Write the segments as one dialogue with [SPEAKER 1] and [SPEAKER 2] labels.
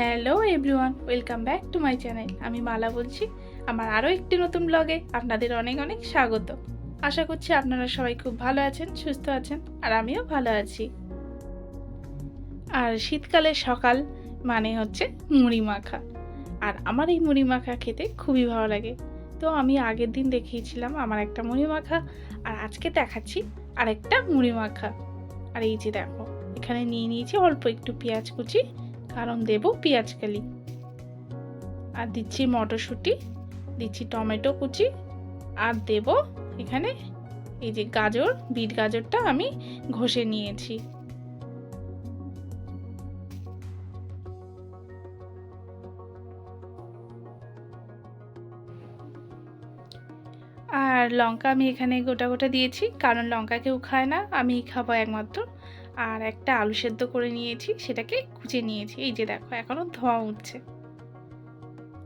[SPEAKER 1] Hello everyone, welcome back to my channel. আমি মালা বলছি, আমার আরও একটি নতুন ব্লগে আপনাদের অনেক অনেক স্বাগত। আশা করছি আপনারা সবাই খুব ভালো আছেন, সুস্থ আছেন, আর আমিও ভালো আছি। আর শীতকালের সকাল মানে হচ্ছে মুড়ি মাখা। আর আমার এই মুড়ি মাখা খেতে খুবই ভালো লাগে। তো আমি আগের দিন দেখিয়েছিলাম আমার একটা মুড়ি মাখা, আর আজকে দেখাচ্ছি আরেকটা মুড়ি মাখা। আর এই যে দেখো, এখানে নিয়ে নিয়েছি অল্প একটু পেঁয়াজ কুচি কারণ দেব পেঁয়াজ কালি। আর দিচ্ছি মটরশুঁটি, দিচ্ছি টমেটো কুচি, আর দেব এখানে এই যে গাজর, বিট গাজরটা আমি ঘষে নিয়েছি। আর লঙ্কা আমি এখানে গোটা গোটা দিয়েছি, কারণ লঙ্কা কেউ খায় না আমি খাব একমাত্র। আর একটা আলু সেদ্ধ করে নিয়েছি, সেটাকে কুচে নিয়েছি। এই যে দেখো এখনও ধোঁয়া উঠছে।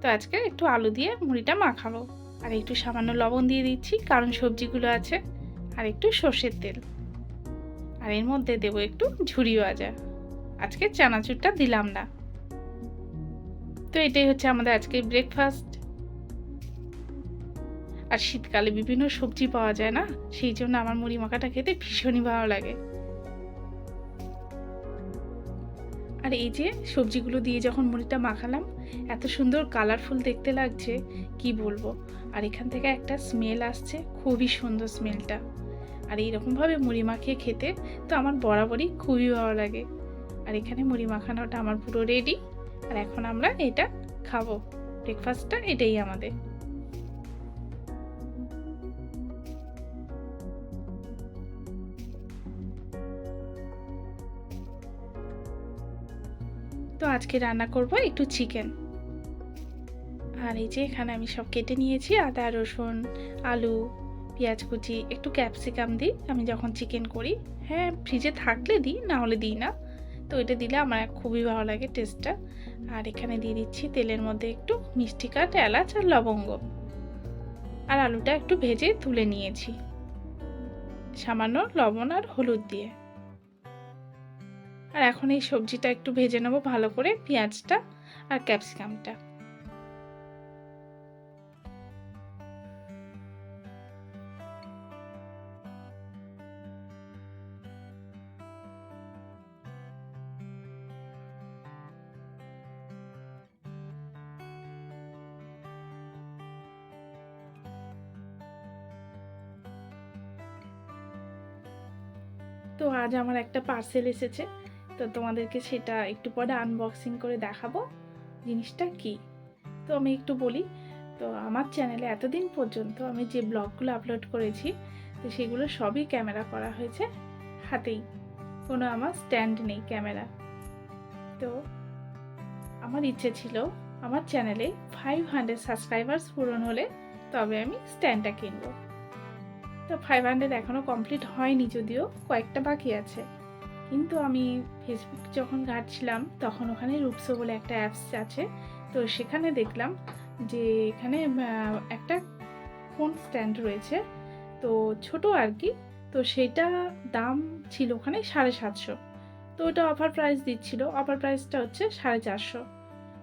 [SPEAKER 1] তো আজকে একটু আলু দিয়ে মুড়িটা মাখাবো। আর একটু সামান্য লবণ দিয়ে দিচ্ছি, কারণ সবজিগুলো আছে। আর একটু সর্ষের তেল। আর এর মধ্যে দেবো একটু ঝুরি ভাজা। আজকে চানাচুরটা দিলাম না। তো এটাই হচ্ছে আমাদের আজকে ব্রেকফাস্ট আর শীতকালে বিভিন্ন সবজি পাওয়া যায় না? সেই জন্য আমার মুড়ি মাখাটা খেতে ভীষণই ভালো লাগে। আর এই যে সবজিগুলো দিয়ে যখন মুড়িটা মাখালাম, এত সুন্দর কালারফুল দেখতে লাগছে, কি বলব? আর এখান থেকে একটা স্মেল আসছে, খুবই সুন্দর স্মেলটা আর এইরকমভাবে মুড়ি মাখিয়ে খেতে তো আমার বরাবরই খুবই ভালো লাগে। আর এখানে মুড়ি মাখানোটা আমার পুরো রেডি আর এখন আমরা এটা খাব। ব্রেকফাস্টটা এটাই আমাদের। তো আজকে রান্না করব একটু চিকেন আর এই যে এখানে আমি সব কেটে নিয়েছি, আদা, রসুন, আলু, পেঁয়াজ কুচি, একটু ক্যাপসিকাম দিই। আমি যখন চিকেন করি হ্যাঁ ফ্রিজে থাকলে দিই, না হলে দিই না। তো এটা দিলে আমার খুবই ভালো লাগে টেস্টটা আর এখানে দিয়ে দিচ্ছি তেলের মধ্যে একটু মিষ্টি কাঠ এলাচ আর লবঙ্গ। আর আলুটা একটু ভেজে তুলে নিয়েছি। সামান্য লবণ আর হলুদ দিয়ে। আর এখন এই সবজিটা একটু ভেজে নেব ভালো করে, পেঁয়াজটা আর ক্যাপসিকামটা। তো আজ আমার একটা পার্সেল এসেছে। তো তোমাদেরকে সেটা একটু পরে আনবক্সিং করে দেখাবো জিনিসটা কি। তো আমি একটু বলি, তো আমার চ্যানেলে এতদিন পর্যন্ত আমি যে ব্লগগুলো আপলোড করেছি, তো সেগুলো সবই ক্যামেরা করা হয়েছে, হাতেই। কোনো আমার স্ট্যান্ড নেই ক্যামেরা তো আমার ইচ্ছে ছিল, আমার চ্যানেলে ফাইভ হান্ড্রেড সাবস্ক্রাইবার্স পূরণ হলে তবে আমি স্ট্যান্ডটা কিনবো। তো ফাইভ হান্ড্রেড এখনও কমপ্লিট হয়নি যদিও, কয়েকটা বাকি আছে। কিন্তু আমি ফেসবুক যখন ঘাটছিলাম, তখন ওখানে রূপসো বলে একটা অ্যাপস আছে। তো সেখানে দেখলাম যে এখানে একটা ফোন স্ট্যান্ড রয়েছে। তো ছোট আর কি। তো সেটা দাম ছিল ওখানে সাড়ে সাতশো। তো ওটা অফার প্রাইস দিচ্ছিল। অফার প্রাইসটা হচ্ছে সাড়ে চারশো।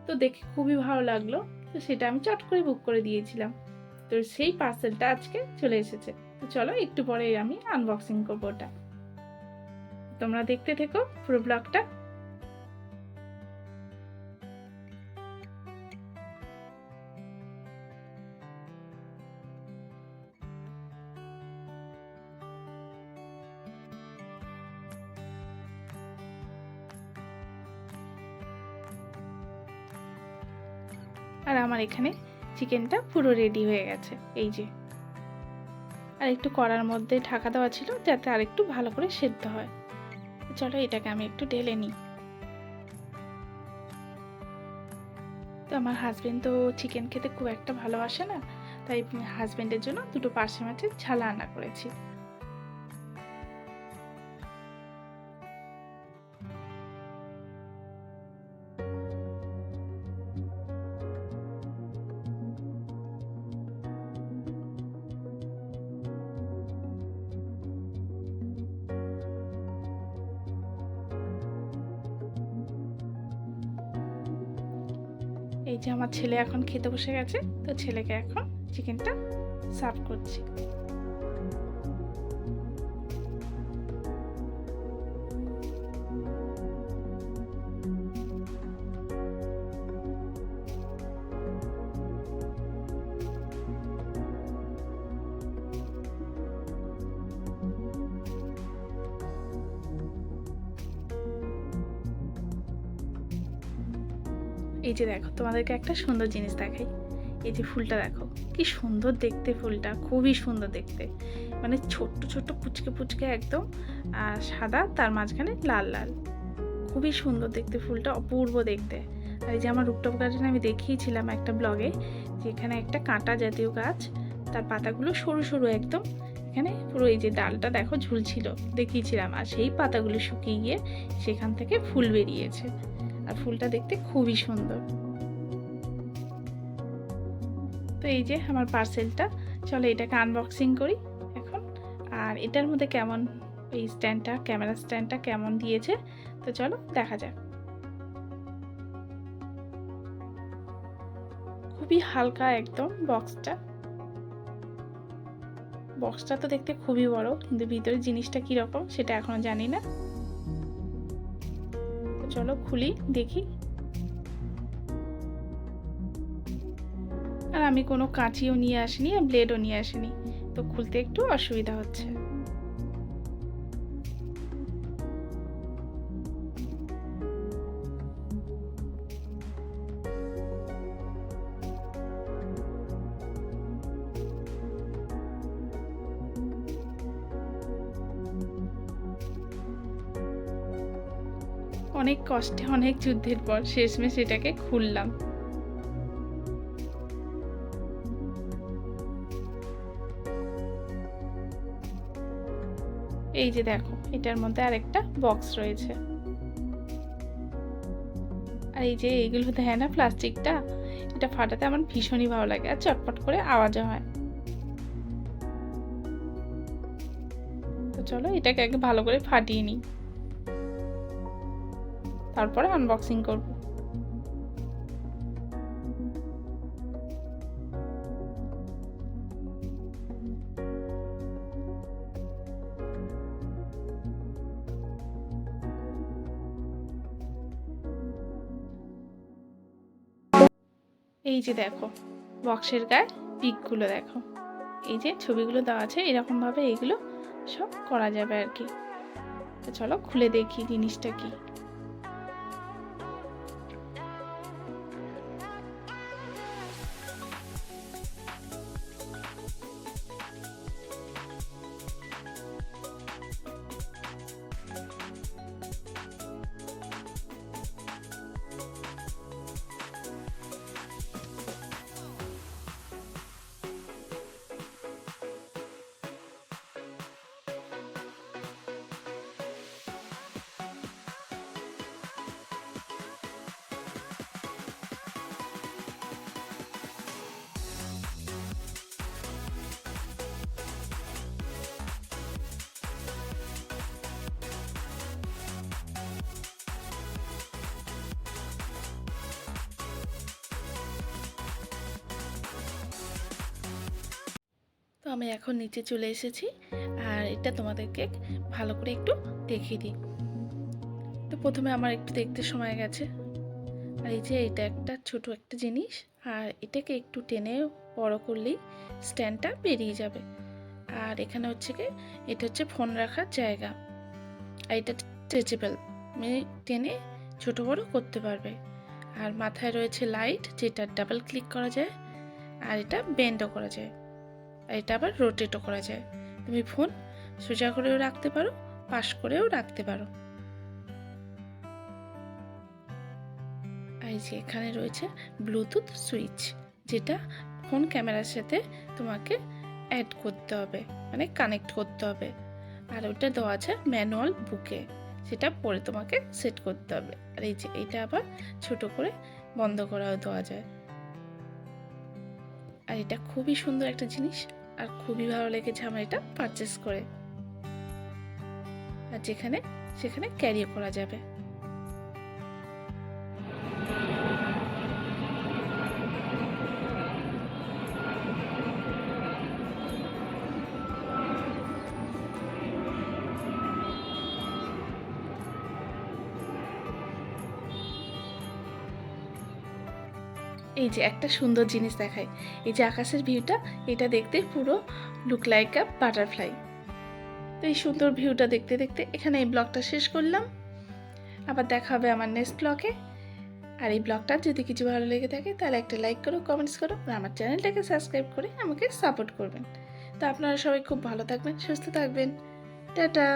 [SPEAKER 1] তো দেখে খুবই ভালো লাগল। তো সেটা আমি চট করে বুক করে দিয়েছিলাম। তো সেই পার্সেলটা আজকে চলে এসেছে। তো চলো একটু পরে আমি আনবক্সিং করব ওটা। তোমরা দেখতে থেকো পুরো ব্লগটা। আর আমার এখানে চিকেনটা পুরো রেডি হয়ে গেছে, এই যে। আর একটু কড়ার মধ্যে ঢাকা দেওয়া ছিল যাতে আর একটু ভালো করে সেদ্ধ হয়। চলো এটাকে আমি একটু ঢেলে নিই। তো আমার হাজব্যান্ড তো চিকেন খেতে খুব একটা ভালোবাসে না, তাই হাজবেন্ডের জন্য দুটো পার্শে মাছের ঝালা রান্না করেছি। এই যে আমার ছেলে এখন খেতে বসে গেছে তো ছেলেকে এখন চিকেনটা সার্ভ করছি। এই যে দেখো, তোমাদেরকে একটা সুন্দর জিনিস দেখাই। এই যে ফুলটা দেখো, কি সুন্দর দেখতে ফুলটা, খুবই সুন্দর দেখতে। মানে ছোট্ট ছোট্ট পুচকে পুচকে একদম সাদা, তার মাঝখানে লাল লাল। খুবই সুন্দর দেখতে ফুলটা, অপূর্ব দেখতে। আর এই যে আমার রুপটপ গার্ডেন আমি দেখিয়েছিলাম একটা ব্লগে যে এখানে একটা কাঁটা জাতীয় গাছ, তার পাতাগুলো সরু সরু একদম। এখানে পুরো এই যে ডালটা দেখো ঝুলছিল, দেখিয়েছিলাম। আর সেই পাতাগুলো শুকিয়ে গিয়ে সেখান থেকে ফুল বেরিয়েছে। আর ফুলটা দেখতে খুবই সুন্দর। তো এই যে আমার পার্সেলটা চলো এটাকে আনবক্সিং করি এখন। আর এটার মধ্যে কেমন, এই স্ট্যান্ডটা ক্যামেরা স্ট্যান্ডটা কেমন দিয়েছে? তো চলো দেখা যাক। খুবই হালকা একদম বক্সটা বক্সটা তো দেখতে খুবই বড়, কিন্তু ভিতরে জিনিসটা কীরকম সেটা এখনও জানি না। চলো খুলি, দেখি। আর আমি কোনো কাঁচিও নিয়ে আসিনি আর ব্লেডও নিয়ে আসিনি। তো খুলতে একটু অসুবিধা হচ্ছে। অনেক কষ্টে, অনেক যুদ্ধের পর শেষমেশ এটাকে খুললাম। এই যে দেখো, এটার মধ্যে আরেকটা বক্স রয়েছে। আর এই যে এইগুলো দেয় না প্লাস্টিকটা, এটা ফাটাতে আমার ভীষণই ভালো লাগে আর চটপট করে আওয়াজও হয়। তো চলো এটাকে আগে ভালো করে ফাটিয়ে নিই। তারপরে আনবক্সিং করব। এই যে দেখো বক্সের গায়ে পিকগুলো দেখো। এই যে ছবিগুলো দেওয়া আছে, এরকমভাবে এগুলো সব করা যাবে আর কি। তো চলো খুলে দেখি জিনিসটা কি। আমি এখন নিচে চলে এসেছি আর এটা তোমাদেরকে ভালো করে একটু দেখিয়ে দিই। তো প্রথমে আমার একটু দেখতে সময় গেছে। আর এই যে এটা একটা ছোট একটা জিনিস আর এটাকে একটু টেনে বড় করলেই স্ট্যান্ডটা বেরিয়ে যাবে। আর এখানে হচ্ছে কি, এটা হচ্ছে ফোন রাখার জায়গা। আর এটা স্ট্রেচেবল মানে টেনে ছোট বড় করতে পারবে। আর মাথায় রয়েছে লাইট, যেটা ডাবল ক্লিক করা যায়। আর এটা বেন্ডও করা যায়। আর এটা আবার রোটেটও করা যায়। তুমি ফোন সোজা করেও রাখতে পারো, পাশ করেও রাখতে পারো। এই যে এখানে রয়েছে ব্লুটুথ সুইচ যেটা ফোন ক্যামেরার সাথে তোমাকে অ্যাড করতে হবে মানে কানেক্ট করতে হবে। আর ওটা দেওয়া আছে ম্যানুয়াল বুকে সেটা পরে তোমাকে সেট করতে হবে। আর এই যে এটা আবার ছোট করে বন্ধ করাও দেওয়া যায়। আর এটা খুবই সুন্দর একটা জিনিস আর খুবই ভালো লেগেছে আমার এটা পারচেস করে। আর যেখানে সেখানে ক্যারিও করা যাবে। এই যে একটা সুন্দর জিনিস দেখায়। এই যে আকাশের ভিউটা, এটা দেখতে পুরো লুক লাইক আ বাটারফ্লাই তো এই সুন্দর ভিউটা দেখতে দেখতে এখানে এই ব্লগটা শেষ করলাম। আবার দেখা হবে আমার নেক্সট ব্লগে আর এই ব্লগটা যদি কিছু ভালো লেগে থাকে, তাহলে একটা লাইক করো কমেন্টস করো, আর আমার চ্যানেলটাকে সাবস্ক্রাইব করে আমাকে সাপোর্ট করবেন। তো আপনারা সবাই খুব ভালো থাকবেন, সুস্থ থাকবেন। টাটা!